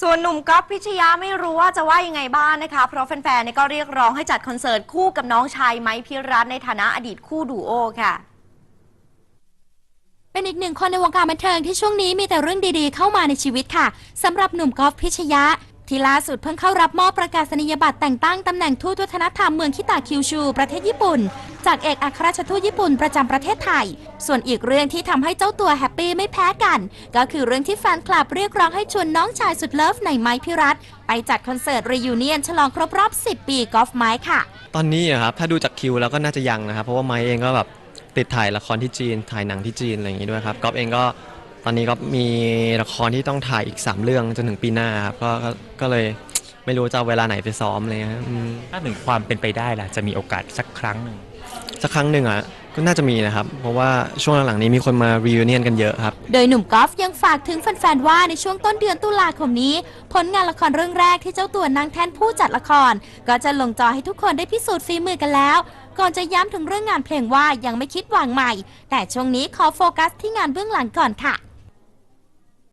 ส่วนหนุ่มก๊อฟพิชยาไม่รู้ว่าจะว่ายังไงบ้างนะคะ เพราะแฟนๆเนี่ยก็เรียกร้องให้จัดคอนเสิร์ตคู่กับน้องชายไม้พิรัตน์ในฐานะอดีตคู่ดูโอค่ะ เป็นอีกหนึ่งคนในวงการบันเทิงที่ช่วงนี้มีแต่เรื่องดีๆเข้ามาในชีวิตค่ะสำหรับหนุ่มกอล์ฟพิชยะ ที่ล่าสุดเพิ่งเข้ารับมอบประกาศนียบัตรแต่งตั้งตำแหน่งทูตวัฒนธรรมเมืองคิตาคิวชู ประเทศญี่ปุ่น จากเอกอัครราชทูตญี่ปุ่นประจำประเทศไทย ส่วนอีกเรื่องที่ทำให้เจ้าตัวแฮปปี้ไม่แพ้กัน ก็คือเรื่องที่แฟนคลับเรียกร้องให้ชวนน้องชายสุดเลิฟในไม้พิรัตไปจัดคอนเสิร์ตรียูเนียนฉลองครบรอบ 10 ปีกอล์ฟไม้ค่ะ ตอนนี้อะครับถ้าดูจากคิวแล้วก็น่าจะยังนะครับเพราะว่าไม้เองก็แบบติดถ่ายละครที่จีนถ่ายหนังที่จีนอะไรอย่างงี้ด้วยครับก๊อฟเองก็ ตอนนี้ก็มีละครที่ต้องถ่ายอีก 3 เรื่องจนถึงปีหน้าครับก็ก็ก็เลยไม่รู้จะเอาเวลาไหนไปซ้อมอะไรเลยครับอืมถ้าถึงความเป็นไปได้ล่ะ จะมีโอกาสสักครั้งหนึ่งสักครั้งหนึ่งอะก็น่าจะมีนะครับ เพราะว่าช่วงหลังๆนี้มีคนมา reunion กันเยอะครับ โดยหนุ่มกอล์ฟยังฝากถึงแฟนๆว่าในช่วงต้นเดือนตุลาคมนี้ ผลงานละครเรื่องแรกที่เจ้าตัวนางแท่นผู้จัดละคร ก็จะลงจอให้ทุกคนได้พิสูจน์ฝีมือกันแล้ว ก่อนจะย้ำถึงเรื่องงานเพลงว่ายังไม่คิดวางใหม่ แต่ช่วงนี้ขอโฟกัสที่งานเบื้องหลังก่อนค่ะ